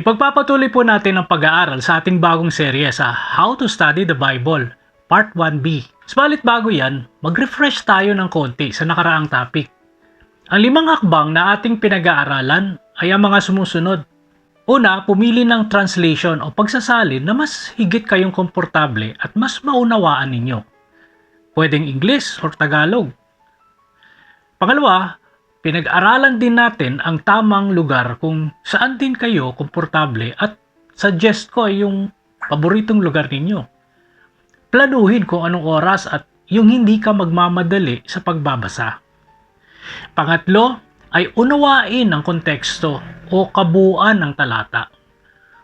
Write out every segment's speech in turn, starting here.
Ipagpapatuloy po natin ang pag-aaral sa ating bagong serye sa How to Study the Bible, Part 1B. Subalit bago yan, mag-refresh tayo ng konti sa nakaraang topic. Ang limang hakbang na ating pinag-aaralan ay ang mga sumusunod. Una, pumili ng translation o pagsasalin na mas higit kayong komportable at mas maunawaan ninyo. Pwedeng English or Tagalog. Pangalawa, pinag-aralan din natin ang tamang lugar kung saan din kayo komportable at suggest ko ay yung paboritong lugar ninyo. Planuhin kung anong oras at yung hindi ka magmamadali sa pagbabasa. Pangatlo ay unawain ang konteksto o kabuuan ng talata.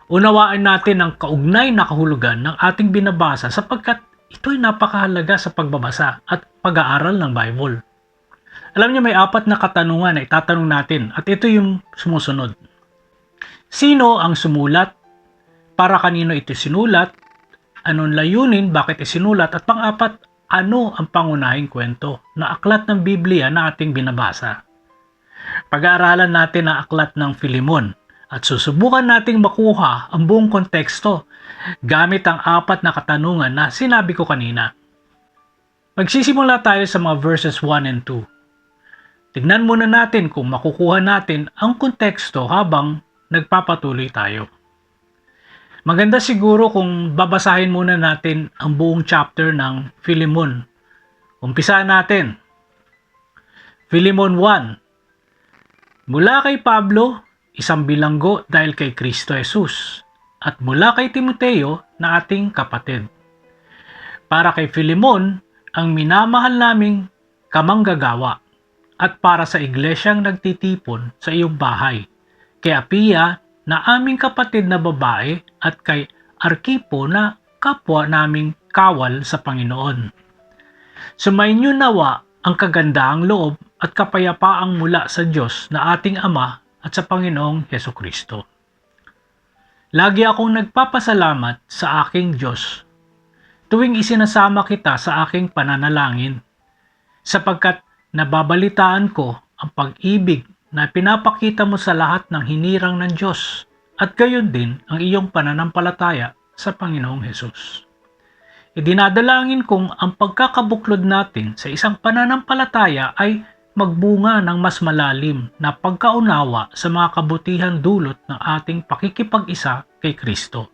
Unawaan natin ang kaugnay na kahulugan ng ating binabasa sapagkat ito'y napakahalaga sa pagbabasa at pag-aaral ng Bible. Alam niyo may apat na katanungan na itatanong natin at ito yung sumusunod. Sino ang sumulat? Para kanino ito sinulat? Anong layunin? Bakit isinulat? At pang-apat, ano ang pangunahing kwento na aklat ng Biblia na ating binabasa? Pag-aaralan natin ang aklat ng Filimon at susubukan nating makuha ang buong konteksto gamit ang apat na katanungan na sinabi ko kanina. Magsisimula tayo sa mga verses 1 and 2. Tignan muna natin kung makukuha natin ang konteksto habang nagpapatuloy tayo. Maganda siguro kung babasahin muna natin ang buong chapter ng Philemon. Umpisa natin. Philemon 1. Mula kay Pablo, isang bilanggo dahil kay Kristo Jesus, at mula kay Timoteo na ating kapatid. Para kay Philemon, ang minamahal naming kamanggagawa, at para sa iglesyang nagtitipon sa iyong bahay, kay Apia na aming kapatid na babae at kay Arkipo na kapwa naming kawal sa Panginoon. Sumainyo nawa ang kagandaang loob at kapayapaang mula sa Diyos na ating Ama at sa Panginoong Heso Kristo. Lagi akong nagpapasalamat sa aking Diyos tuwing isinasama kita sa aking pananalangin sapagkat nababalitaan ko ang pag-ibig na pinapakita mo sa lahat ng hinirang ng Diyos at gayon din ang iyong pananampalataya sa Panginoong Hesus. Idinadalangin kong ang pagkakabuklod natin sa isang pananampalataya ay magbunga ng mas malalim na pagkaunawa sa mga kabutihan dulot ng ating pakikipag-isa kay Kristo.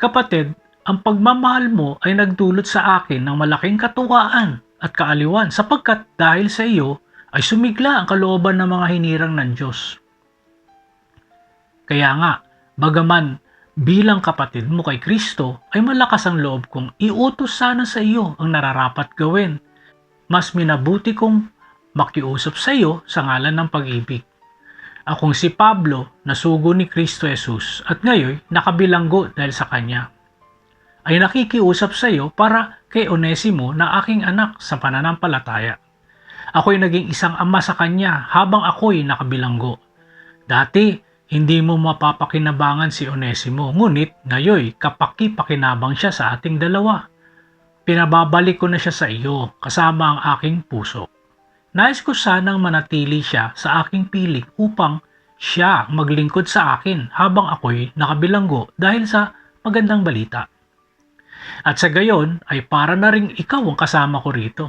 Kapatid, ang pagmamahal mo ay nagdulot sa akin ng malaking katuwaan at kaaliwan sapagkat dahil sa iyo ay sumigla ang kalooban ng mga hinirang ng Diyos. Kaya nga, bagaman bilang kapatid mo kay Kristo ay malakas ang loob kong iutos sana sa iyo ang nararapat gawin. Mas minabuti kong makiusap sa iyo sa ngalan ng pag-ibig. Akong si Pablo na sugo ni Kristo Jesus at ngayon nakabilanggo dahil sa Kanya. Ay nakikiusap sa iyo para kay Onesimo na aking anak sa pananampalataya. Ako'y naging isang ama sa Kanya habang ako'y nakabilanggo. Dati, hindi mo mapapakinabangan si Onesimo, ngunit ngayon kapaki-pakinabang siya sa ating dalawa. Pinababalik ko na siya sa iyo kasama ang aking puso. Nais ko sanang manatili siya sa aking piling upang siya maglingkod sa akin habang ako'y nakabilanggo dahil sa magandang balita. At sa gayon ay para na ring ikaw ang kasama ko rito.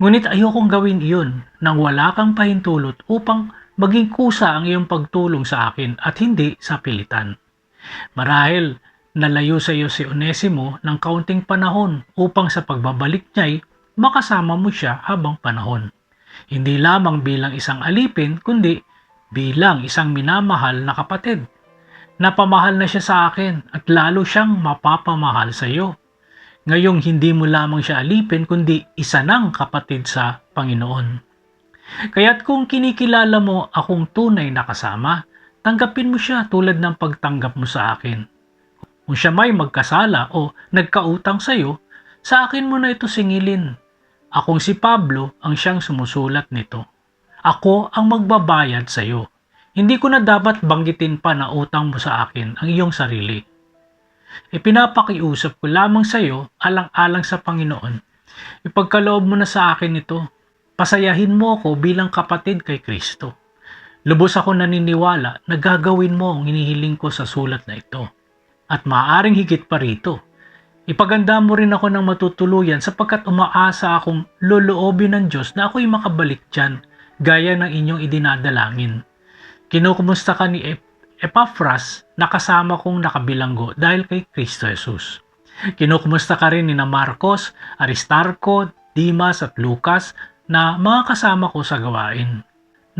Ngunit ayokong gawin iyon nang wala kang pahintulot upang maging kusa ang iyong pagtulong sa akin at hindi sa pilitan. Marahil nalayo sa iyo si Onesimo ng kaunting panahon upang sa pagbabalik niya'y makasama mo siya habang panahon. Hindi lamang bilang isang alipin, kundi bilang isang minamahal na kapatid. Napamahal na siya sa akin at lalo siyang mapapamahal sa iyo. Ngayong hindi mo lamang siya alipin, kundi isa ng kapatid sa Panginoon. Kaya't kung kinikilala mo akong tunay na kasama, tanggapin mo siya tulad ng pagtanggap mo sa akin. Kung siya may magkasala o nagkautang sa iyo, sa akin mo na ito singilin Akong si Pablo ang siyang sumusulat nito. Ako ang magbabayad sa iyo. Hindi ko na dapat banggitin pa na utang mo sa akin ang iyong sarili. Ipinapakiusap ko lamang sa iyo alang-alang sa Panginoon. Ipagkaloob mo na sa akin ito. Pasayahin mo ako bilang kapatid kay Kristo. Lubos ako naniniwala na gagawin mo ang hinihiling ko sa sulat na ito. At maaaring higit pa rito. Ipaganda mo rin ako ng matutuluyan sapagkat umaasa akong loloobin ng Diyos na ako'y makabalik dyan gaya ng inyong idinadalangin. Kinukumusta ka ni Ep- Epaphras na kasama kong nakabilanggo dahil kay Kristo Jesus. Kinukumusta ka rin ni na Marcos, Aristarco, Dimas at Lucas na mga kasama ko sa gawain.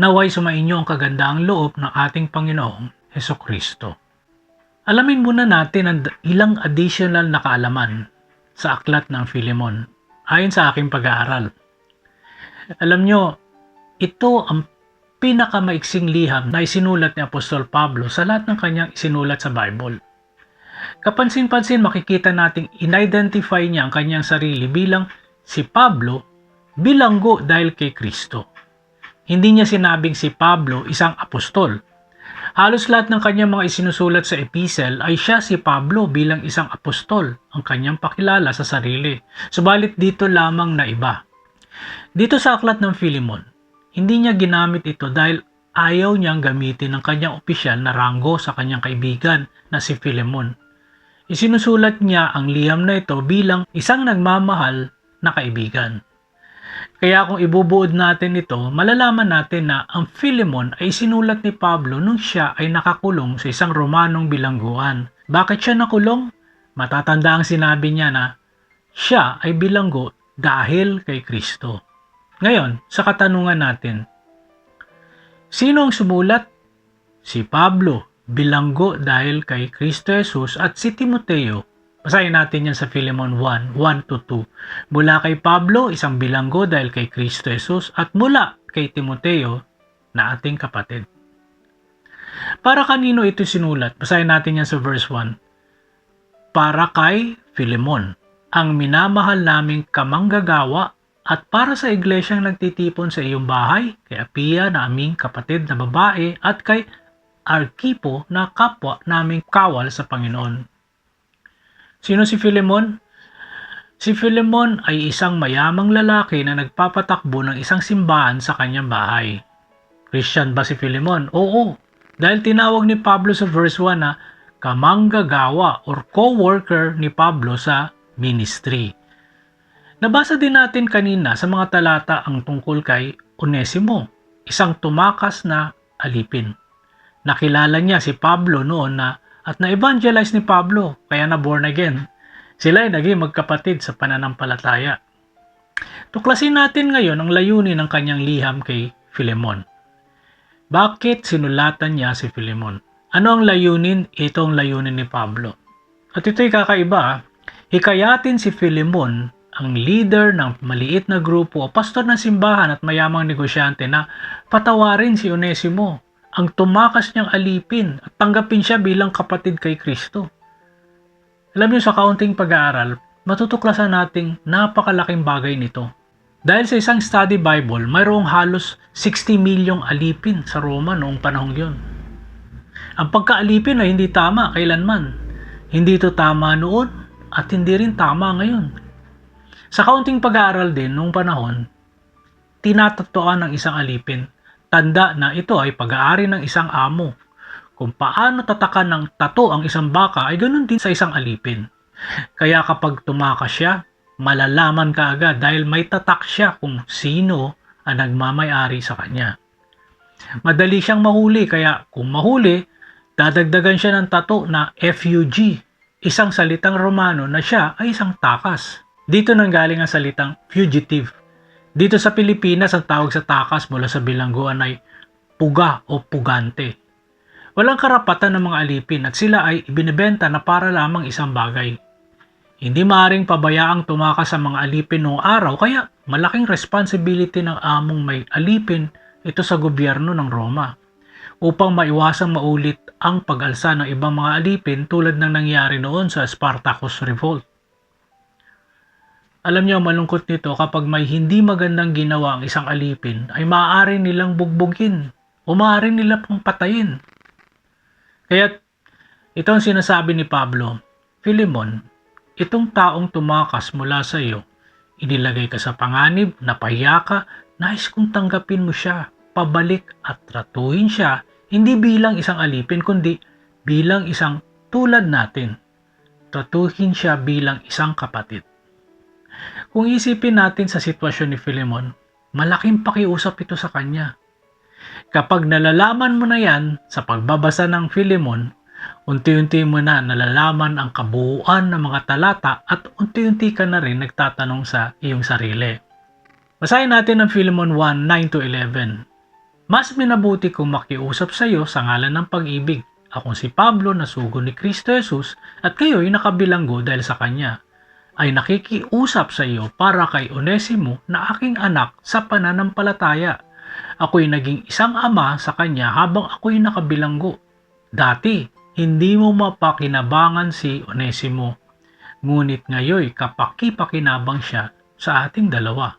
Naway sumainyo ang kagandaang loob ng ating Panginoong Heso Kristo. Alamin muna natin ang ilang additional na kaalaman sa aklat ng Philemon ayon sa aking pag-aaral. Alam nyo, ito ang pinakamaiksing liham na isinulat ni Apostol Pablo sa lahat ng kanyang isinulat sa Bible. Kapansin-pansin makikita nating in-identify niya ang kanyang sarili bilang si Pablo bilanggo dahil kay Kristo. Hindi niya sinabing si Pablo isang apostol. Halos lahat ng kanyang mga isinusulat sa epistle ay siya si Pablo bilang isang apostol ang kanyang pakilala sa sarili. Subalit dito lamang na iba. Dito sa aklat ng Philemon, hindi niya ginamit ito dahil ayaw niyang gamitin ng kanyang opisyal na ranggo sa kanyang kaibigan na si Philemon. Isinusulat niya ang liham na ito bilang isang nagmamahal na kaibigan. Kaya kung ibubuod natin ito, malalaman natin na ang Philemon ay sinulat ni Pablo nung siya ay nakakulong sa isang Romanong bilangguan. Bakit siya nakulong? Matatanda ang sinabi niya na siya ay bilanggo dahil kay Kristo. Ngayon, sa katanungan natin, sino ang sumulat? Si Pablo, bilanggo dahil kay Kristo Jesus at si Timoteo Basahin natin yan sa Philemon 1, 1 to 2. Mula kay Pablo, isang bilanggo dahil kay Kristo Jesus at mula kay Timoteo na ating kapatid. Para kanino ito sinulat? Basahin natin yan sa verse 1. Para kay Philemon, ang minamahal naming kamanggagawa at para sa iglesyang nagtitipon sa iyong bahay, kay Apia na aming kapatid na babae at kay Arkipo na kapwa naming kawal sa Panginoon. Sino si Philemon? Si Philemon ay isang mayamang lalaki na nagpapatakbo ng isang simbahan sa kanyang bahay. Christian ba si Philemon? Oo, dahil tinawag ni Pablo sa verse 1 na kamanggagawa or co-worker ni Pablo sa ministry. Nabasa din natin kanina sa mga talata ang tungkol kay Onesimo, isang tumakas na alipin. Nakilala niya si Pablo noon na at na-evangelize ni Pablo kaya na born again. Sila ay naging magkapatid sa pananampalataya. Tuklasin natin ngayon ang layunin ng kanyang liham kay Philemon. Bakit sinulatan niya si Philemon? Ano ang layunin? Ito ang layunin ni Pablo. At ito'y kakaiba. Hikayatin si Philemon, ang leader ng maliit na grupo o pastor ng simbahan at mayamang negosyante na patawarin si Onesimo ang tumakas niyang alipin at tanggapin siya bilang kapatid kay Kristo. Alam niyo sa kaunting pag-aaral, matutuklasan nating napakalaking bagay nito. Dahil sa isang study Bible, mayroong halos 60 milyong alipin sa Roma noong panahong yon. Ang pagkaalipin ay hindi tama kailanman. Hindi ito tama noon at hindi rin tama ngayon. Sa kaunting pag-aaral din noong panahon, tinatatuan ng isang alipin tanda na ito ay pag-aari ng isang amo. Kung paano tatakan ng tato ang isang baka ay ganoon din sa isang alipin. Kaya kapag tumakas siya, malalaman ka agad dahil may tatak siya kung sino ang nagmamayari sa kanya. Madali siyang mahuli kaya kung mahuli, dadagdagan siya ng tato na FUG, isang salitang Romano na siya ay isang takas. Dito nanggaling ang salitang fugitive dito sa Pilipinas, ang tawag sa takas mula sa bilangguan ay puga o pugante. Walang karapatan ng mga alipin at sila ay ibinebenta na para lamang isang bagay. Hindi maaring pabayaang tumakas sa mga alipin noong araw kaya malaking responsibility ng among may alipin ito sa gobyerno ng Roma upang maiwasang maulit ang pag-alsa ng ibang mga alipin tulad ng nangyari noon sa Spartacus Revolt. Alam niyo, malungkot nito kapag may hindi magandang ginawa ang isang alipin ay maaari nilang bugbugin o maaari nila pang patayin. Kaya ito ang sinasabi ni Pablo, Philemon, itong taong tumakas mula sa iyo, inilagay ka sa panganib, napahiya ka, nais kong tanggapin mo siya. pabalik at tratuhin siya hindi bilang isang alipin kundi bilang isang tulad natin. Tratuhin siya bilang isang kapatid. Kung isipin natin sa sitwasyon ni Philemon, malaking pakiusap ito sa kanya. Kapag nalalaman mo na yan sa pagbabasa ng Philemon, unti-unti mo na nalalaman ang kabuuan ng mga talata at unti-unti ka na rin nagtatanong sa iyong sarili. Basahin natin ang Philemon 1, 9-11. Mas minabuti kong makiusap sa iyo sa ngalan ng pag-ibig. Akong si Pablo na sugo ni Kristo Jesus at kayo'y nakabilanggo dahil sa Kanya. Ay nakikiusap sa iyo para kay Onesimo na aking anak sa pananampalataya. Ako'y naging isang ama sa Kanya habang ako'y nakabilanggo. Dati, hindi mo mapakinabangan si Onesimo. Ngunit ngayoy kapaki-pakinabang siya sa ating dalawa.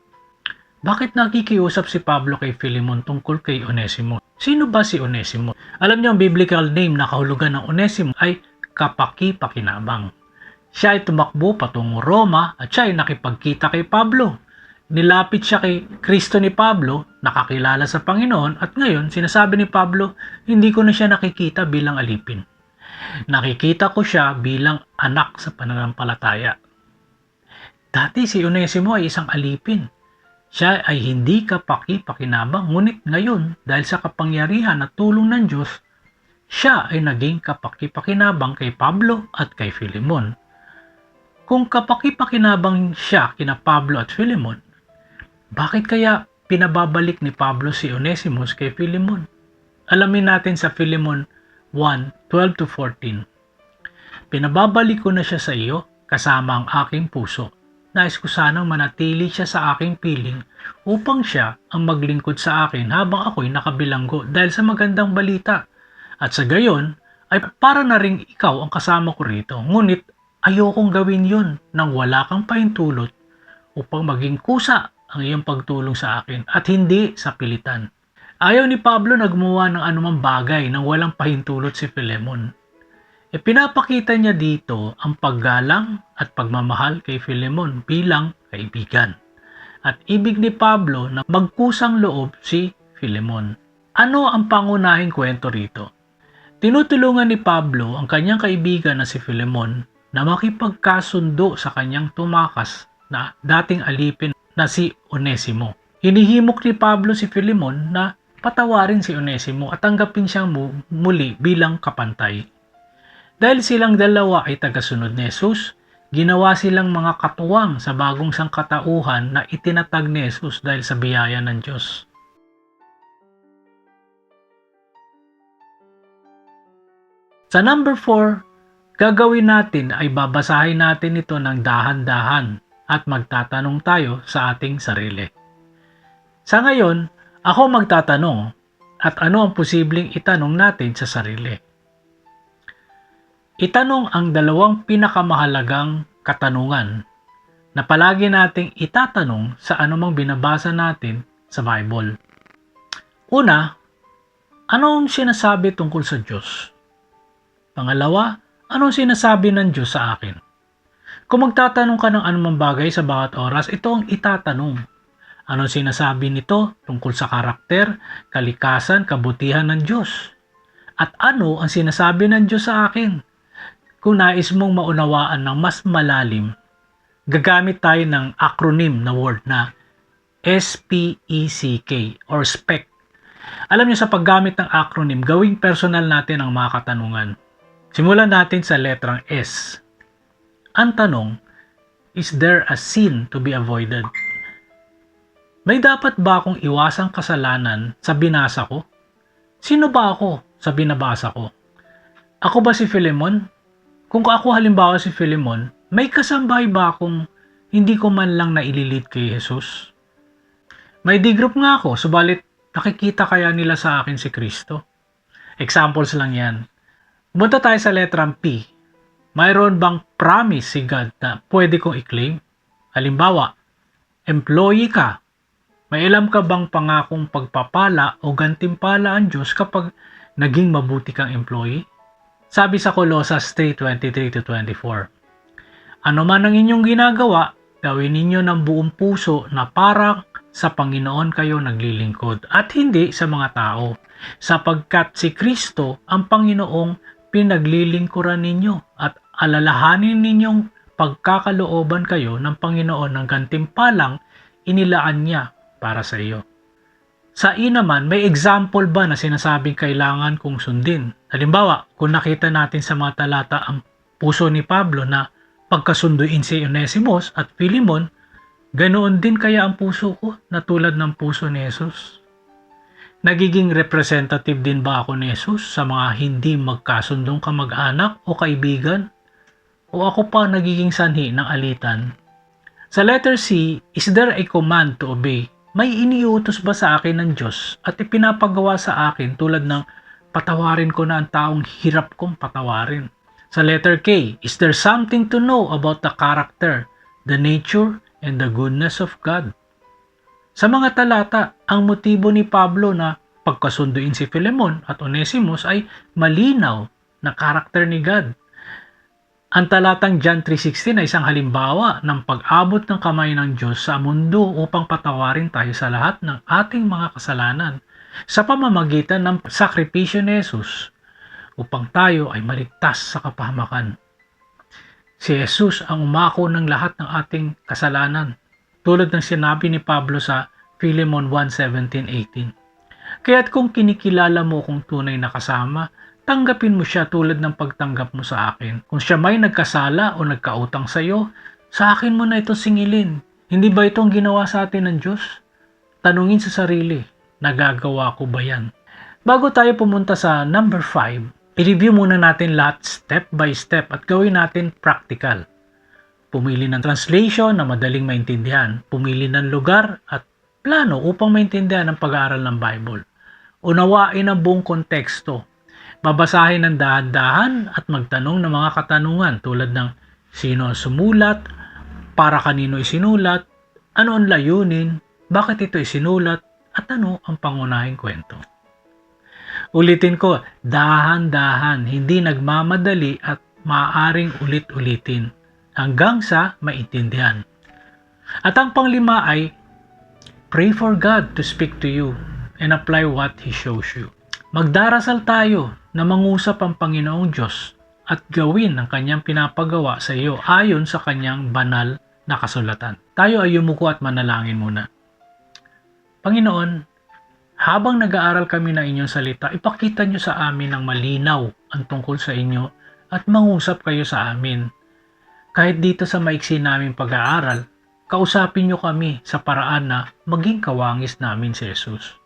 Bakit nakikiusap si Pablo kay Philemon tungkol kay Onesimo? Sino ba si Onesimo? Alam niyo ang biblical name na kahulugan ng Onesimo ay kapaki-pakinabang. Siya ay tumakbo patungo Roma at siya ay nakipagkita kay Pablo. Nilapit siya kay Kristo ni Pablo, nakakilala sa Panginoon at ngayon sinasabi ni Pablo, hindi ko na siya nakikita bilang alipin. Nakikita ko siya bilang anak sa pananampalataya. Dati si Onesimo ay isang alipin siya ay hindi kapaki-pakinabang ngunit ngayon dahil sa kapangyarihan at tulong ng Diyos, siya ay naging kapaki-pakinabang kay Pablo at kay Philemon. Kung kapaki-pakinabang siya kina Pablo at Philemon, bakit kaya pinababalik ni Pablo si Onesimus kay Philemon? Alamin natin sa Philemon 1, 12-14. Pinababalik ko na siya sa iyo kasama ang aking puso nais ko sanang manatili siya sa aking piling upang siya ang maglingkod sa akin habang ako'y nakabilanggo dahil sa magandang balita. At sa gayon, ay para na ring ikaw ang kasama ko rito. Ngunit ayokong gawin yun nang wala kang pahintulot upang maging kusa ang iyong pagtulong sa akin at hindi sa pilitan. Ayaw ni Pablo na gumawa ng anumang bagay nang walang pahintulot si Philemon. E pinapakita niya dito ang paggalang at pagmamahal kay Philemon bilang kaibigan. At ibig ni Pablo na magkusang loob si Philemon. Ano ang pangunahing kwento rito? Tinutulungan ni Pablo ang kanyang kaibigan na si Philemon na makipagkasundo sa kanyang tumakas na dating alipin na si Onesimo. Hinihimok ni Pablo si Philemon na patawarin si Onesimo at tanggapin siyang muli bilang kapantay. Dahil silang dalawa ay tagasunod ni Jesus, ginawa silang mga katuwang sa bagong sangkatauhan na itinatag ni Jesus dahil sa biyaya ng Diyos. Sa number 4, gagawin natin ay babasahin natin ito ng dahan-dahan at magtatanong tayo sa ating sarili. Sa ngayon, ako magtatanong at ano ang posibleng itanong natin sa sarili. Itanong ang dalawang pinakamahalagang katanungan na palagi nating itatanong sa anumang binabasa natin sa Bible. Una, anong sinasabi tungkol sa Diyos? Pangalawa, anong sinasabi ng Diyos sa akin? Kung magtatanong ka ng anumang bagay sa bawat oras, ito ang itatanong. Anong sinasabi nito tungkol sa karakter, kalikasan, kabutihan ng Diyos? At ano ang sinasabi ng Diyos sa akin? Kung nais mong maunawaan ng mas malalim, gagamit tayo ng acronym na word na SPECK or SPEC. Alam niyo sa paggamit ng acronym, gawing personal natin ang mga katanungan. Simulan natin sa letrang S. Ang tanong, is there a sin to be avoided? May dapat ba akong iwasang kasalanan sa binasa ko? Sino ba ako sa binabasa ko? Ako ba si Philemon? Kung ako halimbawa si Philemon, may kasambahay ba akong hindi ko man lang naililit kay Jesus? May D-group nga ako, subalit nakikita kaya nila sa akin si Kristo? Examples lang yan. Punta tayo sa letrang P. Mayroon bang promise si God na pwede kong i-claim? Halimbawa, employee ka. May alam ka bang pangakong pagpapala o gantimpala ang Diyos kapag naging mabuti kang employee? Sabi sa Colossus 3:23-24, Ano man ang inyong ginagawa, gawin ninyo ng buong puso na para sa Panginoon kayo naglilingkod at hindi sa mga tao, sapagkat si Kristo ang Panginoong pinaglilingkuran ninyo at alalahanin ninyong pagkakalooban kayo ng Panginoon ng gantimpalang inilaan niya para sa iyo. Sa I naman, may example ba na sinasabing kailangan kong sundin? Halimbawa, kung nakita natin sa mga talata ang puso ni Pablo na pagkasunduin si Onesimus at Philemon, ganoon din kaya ang puso ko na tulad ng puso ni Jesus? Nagiging representative din ba ako ni Jesus sa mga hindi magkasundong kamag-anak o kaibigan? O ako pa nagiging sanhi ng alitan? Sa letter C, is there a command to obey? May iniutos ba sa akin ng Diyos at ipinapagawa sa akin tulad ng patawarin ko na ang taong hirap kong patawarin? Sa letter K, is there something to know about the character, the nature, and the goodness of God? Sa mga talata, ang motibo ni Pablo na pagkasunduin si Philemon at Onesimus ay malinaw na karakter ni God. Ang talatang John 3.16 ay isang halimbawa ng pag-abot ng kamay ng Diyos sa mundo upang patawarin tayo sa lahat ng ating mga kasalanan sa pamamagitan ng sakripisyo ni Jesus upang tayo ay maligtas sa kapahamakan. Si Jesus ang umako ng lahat ng ating kasalanan, tulad ng sinabi ni Pablo sa Philemon 1.17.18. Kaya't kung kinikilala mo kung tunay na kasama, tanggapin mo siya tulad ng pagtanggap mo sa akin. Kung siya may nagkasala o nagkautang sa iyo, sa akin mo na ito singilin. Hindi ba ito ang ginawa sa atin ng Diyos? Tanungin sa sarili, nagagawa ko ba yan? Bago tayo pumunta sa number 5, i-review muna natin lahat step by step at gawin natin practical. Pumili ng translation na madaling maintindihan, pumili ng lugar at plano upang maintindihan ang pag-aaral ng Bible. Unawain ang buong konteksto. Babasahin ng dahan-dahan at magtanong ng mga katanungan tulad ng sino ang sumulat, para kanino isinulat, ano ang layunin, bakit ito isinulat, at ano ang pangunahing kwento. Ulitin ko, dahan-dahan, hindi nagmamadali at maaaring ulit-ulitin hanggang sa maintindihan. At ang panglima ay pray for God to speak to you and apply what He shows you. Magdarasal tayo na mangusap ang Panginoong Diyos at gawin ang kanyang pinapagawa sa iyo ayon sa kanyang banal na kasulatan. Tayo ay yumuko at manalangin muna. Panginoon, habang nag-aaral kami ng inyong salita, ipakita nyo sa amin ng malinaw ang tungkol sa inyo at mangusap kayo sa amin. Kahit dito sa maiksi namin pag-aaral, kausapin nyo kami sa paraan na maging kawangis namin si Jesus.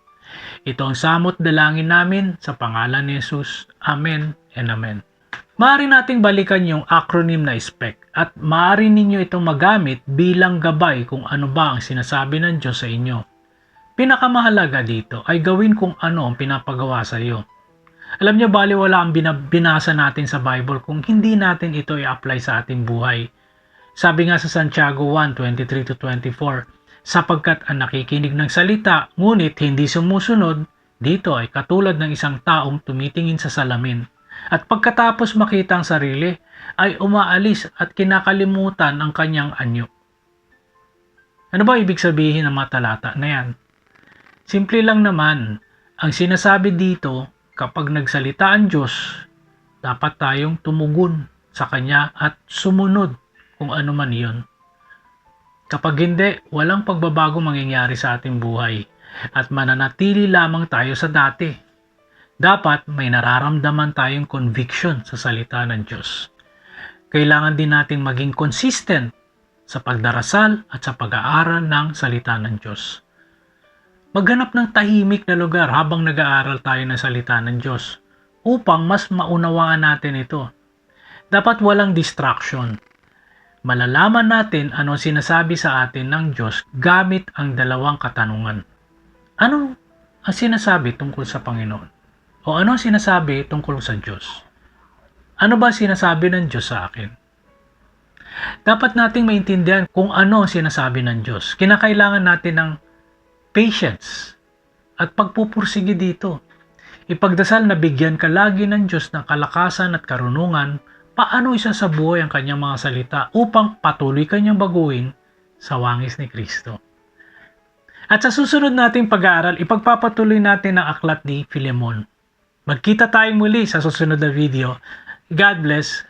Ito ang samot dalangin namin sa pangalan ni Jesus. Amen and Amen. Maaari nating balikan yung acronym na SPEC at maaari ninyo itong magamit bilang gabay kung ano ba ang sinasabi ng Diyos sa inyo. Pinakamahalaga dito ay gawin kung ano ang pinapagawa sa iyo. Alam niyo bali wala ang binasa natin sa Bible kung hindi natin ito i-apply sa ating buhay. Sabi nga sa Santiago 1:23-24, sapagkat ang nakikinig ng salita ngunit hindi sumusunod, dito ay katulad ng isang taong tumitingin sa salamin at pagkatapos makita ang sarili ay umaalis at kinakalimutan ang kanyang anyo. Ano ba ibig sabihin ng mga talata na yan? Simple lang naman, ang sinasabi dito kapag nagsalita ang Diyos, dapat tayong tumugon sa Kanya at sumunod kung ano man iyon. Kapag hindi, walang pagbabago mangyayari sa ating buhay at mananatili lamang tayo sa dati dapat may nararamdaman tayong conviction sa salita ng Diyos. Kailangan din nating maging consistent sa pagdarasal at sa pag-aaral ng salita ng Diyos. Maghanap ng tahimik na lugar habang nag-aaral tayo ng salita ng Diyos upang mas maunawaan natin ito. Dapat walang distraction. Malalaman natin ano sinasabi sa atin ng Diyos gamit ang dalawang katanungan. Ano ang sinasabi tungkol sa Panginoon? O ano sinasabi tungkol sa Diyos? Ano ba sinasabi ng Diyos sa akin? Dapat nating maintindihan kung ano ang sinasabi ng Diyos. Kinakailangan natin ng patience at pagpupursige dito. Ipagdasal na bigyan ka lagi ng Diyos ng kalakasan at karunungan paano isa sa buhay ang kanyang mga salita upang patuloy kanyang baguhin sa wangis ni Kristo. At sa susunod nating pag-aaral, ipagpapatuloy natin ang aklat ni Philemon. Magkita tayo muli sa susunod na video. God bless.